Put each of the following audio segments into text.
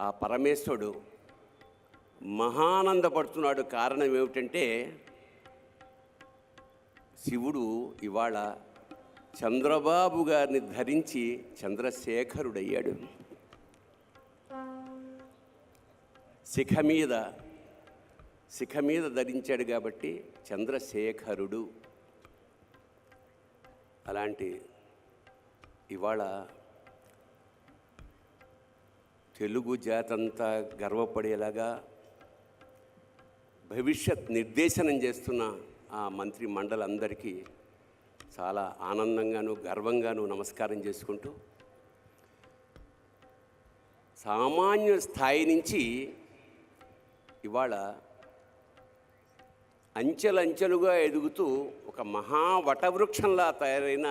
ఆ పరమేశ్వరుడు మహానందపడుతున్నాడు కారణం ఏమిటంటే శివుడు ఇవాళ చంద్రబాబు గారిని ధరించి చంద్రశేఖరుడయ్యాడు. శిఖ మీద శిఖ మీద ధరించాడు కాబట్టి చంద్రశేఖరుడు. అలాంటి ఇవాళ తెలుగు జాతంతా గర్వపడేలాగా భవిష్యత్ నిర్దేశనం చేస్తున్న ఆ మంత్రి మండలందరికీ చాలా ఆనందంగాను గర్వంగాను నమస్కారం చేసుకుంటూ సామాన్య స్థాయి నుంచి ఇవాళ అంచెలంచెలుగా ఎదుగుతూ ఒక మహా వటవృక్షంలా తయారైన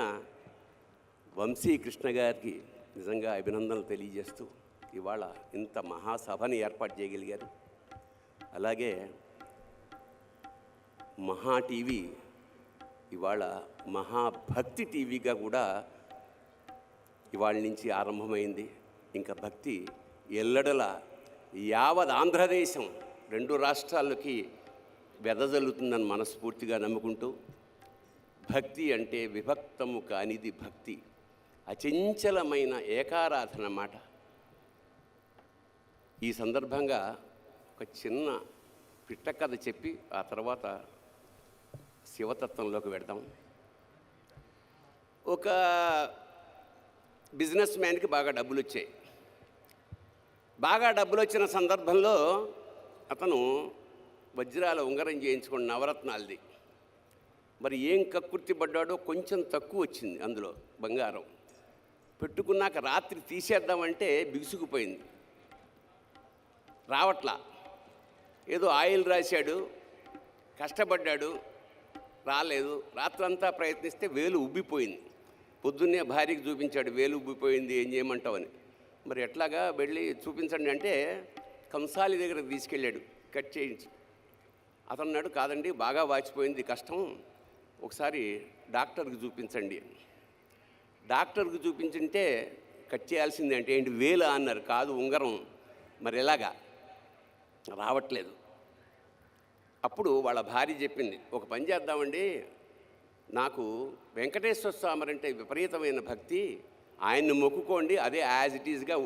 వంశీకృష్ణ గారికి నిజంగా అభినందనలు తెలియజేస్తూ ఇవాళ ఇంత మహాసభని ఏర్పాటు చేయగలిగారు. అలాగే మహా టీవీ ఇవాళ మహాభక్తి టీవీగా కూడా ఇవాళ నుంచి ఆరంభమైంది. ఇంకా భక్తి ఎల్లడల యావత్ ఆంధ్రదేశం రెండు రాష్ట్రాలకి వెదజల్లుతుందని మనస్ఫూర్తిగా నమ్ముకుంటూ భక్తి అంటే విభక్తము కానిది భక్తి. అచంచలమైన ఏకారాధన మాట. ఈ సందర్భంగా ఒక చిన్న పిట్ట కథ చెప్పి ఆ తర్వాత శివతత్వంలోకి వెడదాం. ఒక బిజినెస్ మ్యాన్కి బాగా డబ్బులు వచ్చాయి బాగా డబ్బులు వచ్చిన సందర్భంలో అతను వజ్రాల ఉంగరం చేయించుకున్న నవరత్నాలది. మరి ఏం కక్కుర్తి పడ్డాడో కొంచెం తక్కువ వచ్చింది అందులో బంగారం. పెట్టుకున్నాక రాత్రి తీసేద్దామంటే బిగుసుకుపోయింది. రావట్లా. ఏదో ఆయిల్ రాశాడు కష్టపడ్డాడు రాలేదు. రాత్రంతా ప్రయత్నిస్తే వేలు ఉబ్బిపోయింది. పొద్దున్నే భార్యకి చూపించాడు వేలు ఉబ్బిపోయింది ఏం చేయమంటావని. మరి ఎట్లాగా వెళ్ళి చూపించండి అంటే కంసాలి దగ్గరకు తీసుకెళ్ళాడు కట్ చేయించి. అతన్నాడు కాదండి బాగా వాచిపోయింది కష్టం. ఒకసారి డాక్టర్కి చూపించండి. డాక్టర్కి చూపించుంటే కట్ చేయాల్సింది అంటే ఏంటి వేలా అన్నారు కాదు ఉంగరం. మరి ఎలాగా? రావట్లేదు. అప్పుడు వాళ్ళ భార్య చెప్పింది ఒక పని చేద్దామండి. నాకు వెంకటేశ్వర స్వామి అంటే విపరీతమైన భక్తి. ఆయన్ని మొక్కుకోండి అదే యాజ్ ఇట్ ఈజ్గా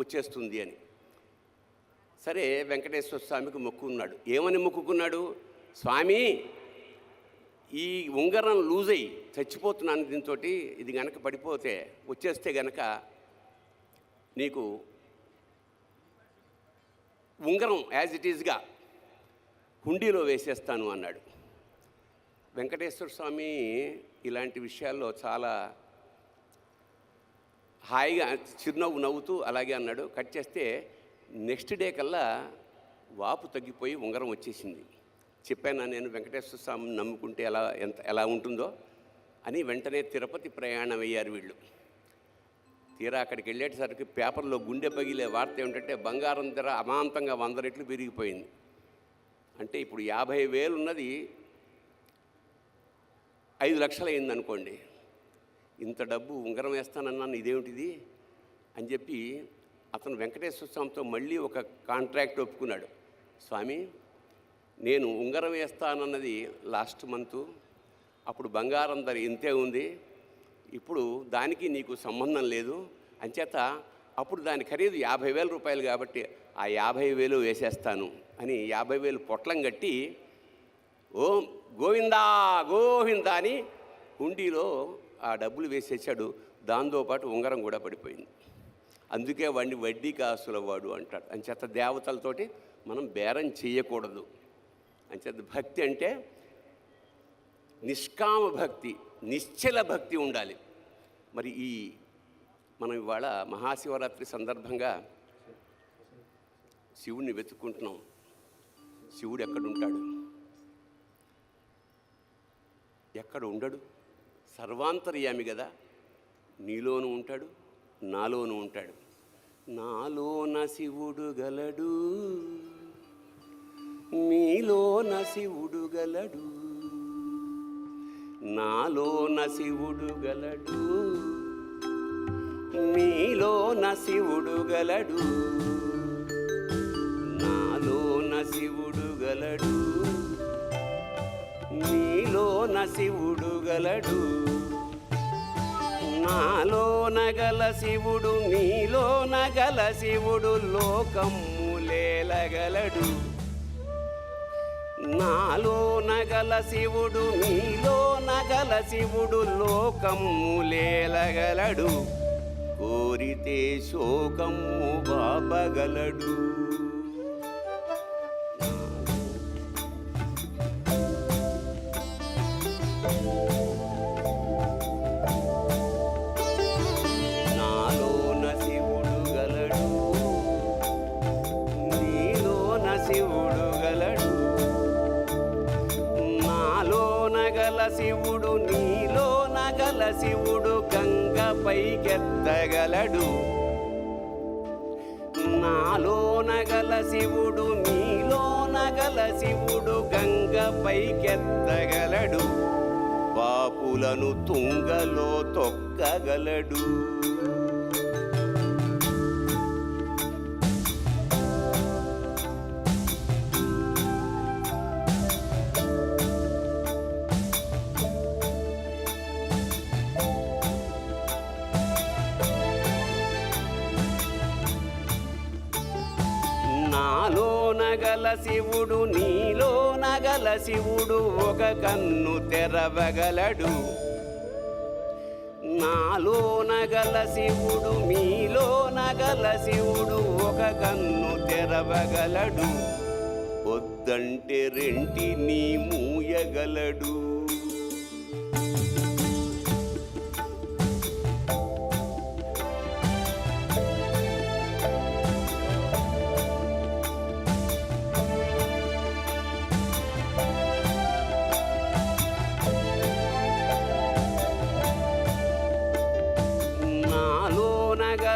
వచ్చేస్తుంది అని. సరే వెంకటేశ్వర స్వామికి మొక్కుకున్నాడు ఏమని మొక్కుకున్నాడు? స్వామి ఈ ఉంగరం లూజ్ అయ్యి చచ్చిపోతున్నాను దీంతో ఇది గనక పడిపోతే వచ్చేస్తే గనక నీకు ఉంగరం యాజ్ ఇట్ ఈజ్గా హుండీలో వేసేస్తాను అన్నాడు. వెంకటేశ్వర స్వామి ఇలాంటి విషయాల్లో చాలా హాయిగా చిరునవ్వు నవ్వుతూ అలాగే అన్నాడు. కట్ చేస్తే నెక్స్ట్ డే కల్లా వాపు తగ్గిపోయి ఉంగరం వచ్చేసింది. చెప్పాను నేను వెంకటేశ్వర స్వామిని నమ్ముకుంటే ఎలా ఎంత ఎలా ఉంటుందో అని వెంటనే తిరుపతి ప్రయాణం అయ్యారు వీళ్ళు. తీరా అక్కడికి వెళ్ళేటసరికి పేపర్లో గుండె పగిలే వార్త ఏమిటంటే బంగారం ధర అమాంతంగా వంద రెట్లు పెరిగిపోయింది. అంటే ఇప్పుడు యాభై వేలు ఉన్నది ఐదు లక్షలు అయింది అనుకోండి ఇంత డబ్బు ఉంగరం వేస్తానన్నాను ఇదేమిటిది? అని చెప్పి అతను వెంకటేశ్వర స్వామితో మళ్ళీ ఒక కాంట్రాక్ట్ ఒప్పుకున్నాడు. స్వామి నేను ఉంగరం వేస్తానన్నది లాస్ట్ మంత్. అప్పుడు బంగారం ధర ఇంతే ఉంది. ఇప్పుడు దానికి నీకు సంబంధం లేదు. అంచేత అప్పుడు దాని ఖరీదు యాభై వేల రూపాయలు కాబట్టి ఆ యాభై వేలు వేసేస్తాను అని యాభై వేలు పొట్లం కట్టి ఓం గోవిందా గోవిందా అని హుండీలో ఆ డబ్బులు వేసేసాడు. దాంతోపాటు ఉంగరం కూడా పడిపోయింది. అందుకే వాడిని వడ్డీ కాసుల వాడు అంటాడు. అంచేత దేవతలతోటి మనం బేరం చేయకూడదు. అంచేత భక్తి అంటే నిష్కామ భక్తి నిశ్చల భక్తి ఉండాలి. మరి ఈ మనం ఇవాళ మహాశివరాత్రి సందర్భంగా శివుణ్ణి వెతుక్కుంటున్నాం. శివుడు ఎక్కడుంటాడు? ఎక్కడ ఉండడు సర్వాంతర్యామి కదా నీలోనూ ఉంటాడు నాలోనూ ఉంటాడు. నాలోన శివుడు గలడు నీలోన శివుడు గలడు. నాలోన శివుడు గలడు. నీలోన శివుడు గలడు. శివుడు గలడు. నీలోన శివుడు గలడు. నాలోన గల శివుడు నీలోన గల శివుడు లోకమ్ములేలగలడు నాలో నగల శివుడు నీలో నగల శివుడు లోకమ్ములేలగలడు కోరితే శోకము బాపగలడు. శివుడు గంగ పైకెత్తగలడు. నాలోనగల శివుడు నీలోనగల శివుడు గంగ పైకెత్తగలడు. పాపులను తుంగలో తొక్కగలడు. నగల శివుడు నీలో నగల శివుడు ఒక కన్ను తెరవగలడు. నాలో నగల శివుడు మీలో నగల శివుడు ఒక కన్ను తెరవగలడు. వద్దంటే రెంటిని మూయగలడు.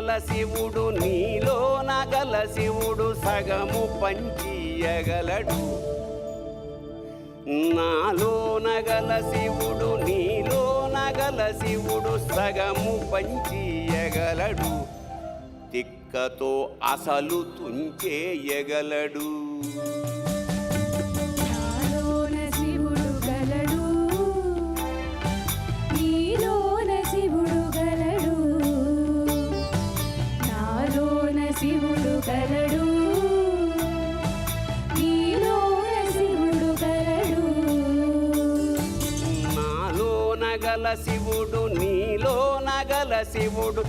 నాలోన శివుడు నీలో నగల శివుడు సగము పంచియగలడు. నాలో నగల శివుడు నీలో నగల శివుడు సగము పంచియగలడు. తిక్కతో అసలు తుంచేయగలడు. నగల గల శివుడు నీలో నగల శివుడు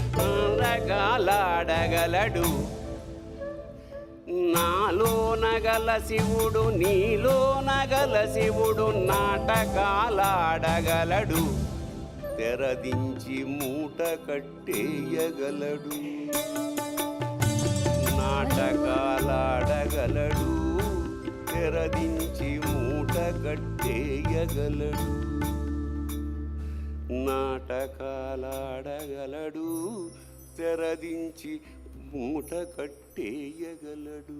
రకాలాడగలడు నాలో నగల శివుడు నీలో నగల శివుడు నాటకాలాడగలడు. తెరదించి మూట కట్టేయగలడు. నాటకాలాడగలడు. తెరదించి మూట కట్టేయగలడు. నాటకాలాడగలడు తెరదించి మూట కట్టేయగలడు